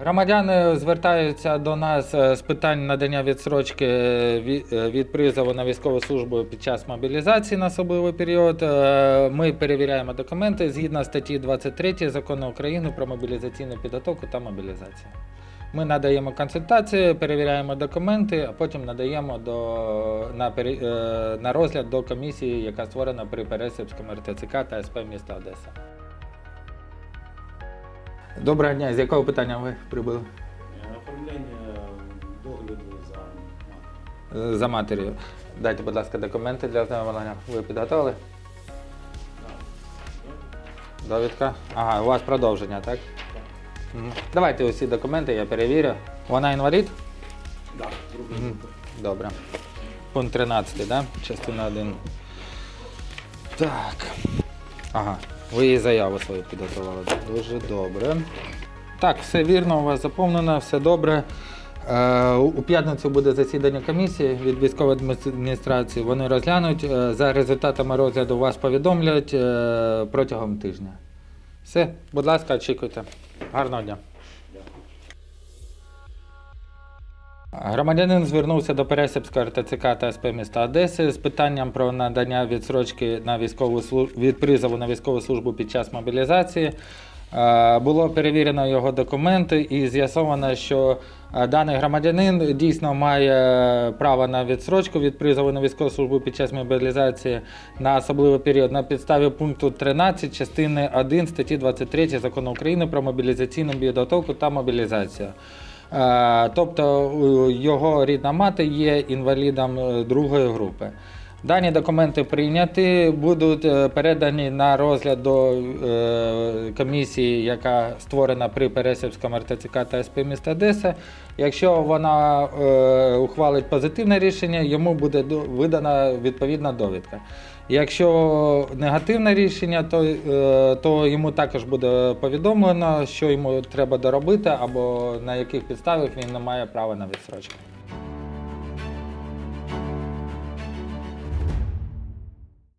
Громадяни звертаються до нас е, з питань надання відсрочки е, е, від призову на військову службу під час мобілізації на особливий період. Ми перевіряємо документи згідно статті 23 закону України про мобілізаційну підготовку та мобілізацію. Ми надаємо консультації, перевіряємо документи, а потім надаємо до, на, на розгляд до комісії, яка створена при Пересипському РТЦК та СП міста Одеса. Доброго дня. З якого питання ви прибули? Е, Оформлення догляду за матері. Е, За матір'ю. Дайте, будь ласка, документи для ознайомлення. Ви підготовили? Довідка. Ага, у вас продовження, так? Мгм. Давайте усі документи, я перевірю. Вона інвалід? Так, другий Мгм. Добре. Пункт 13, да? Частина 1. Так. Ага. Ви її заяву свою підготували. Дуже добре. Так, все вірно, у вас заповнено, все добре. Е, у п'ятницю буде засідання комісії від військової адміністрації. Вони розглянуть. Е, за результатами розгляду вас повідомлять е, протягом тижня. Все, будь ласка, очікуйте. Гарного дня. Громадянин звернувся до Пересипського РТЦК та СП міста Одеси з питанням про надання відсрочки на військову від призову на військову службу під час мобілізації. Е, Було перевірено його документи і з'ясовано, що е, даний громадянин дійсно має право на відсрочку від призову на військову службу під час мобілізації на особливий період на підставі пункту 13 частини 1 статті 23 закону України про мобілізаційну підготовку та мобілізацію. Е, Тобто його рідна мати є інвалідом е, другої групи. Дані документи прийняті, будуть е, передані на розгляд до е, комісії, яка створена при Пересипському РТЦК та СП міста Одеса. Якщо вона е, ухвалить позитивне рішення, йому буде видана відповідна довідка. Якщо негативне рішення, то, то йому також буде повідомлено, що йому треба доробити або на яких підставах він не має права на відсрочку.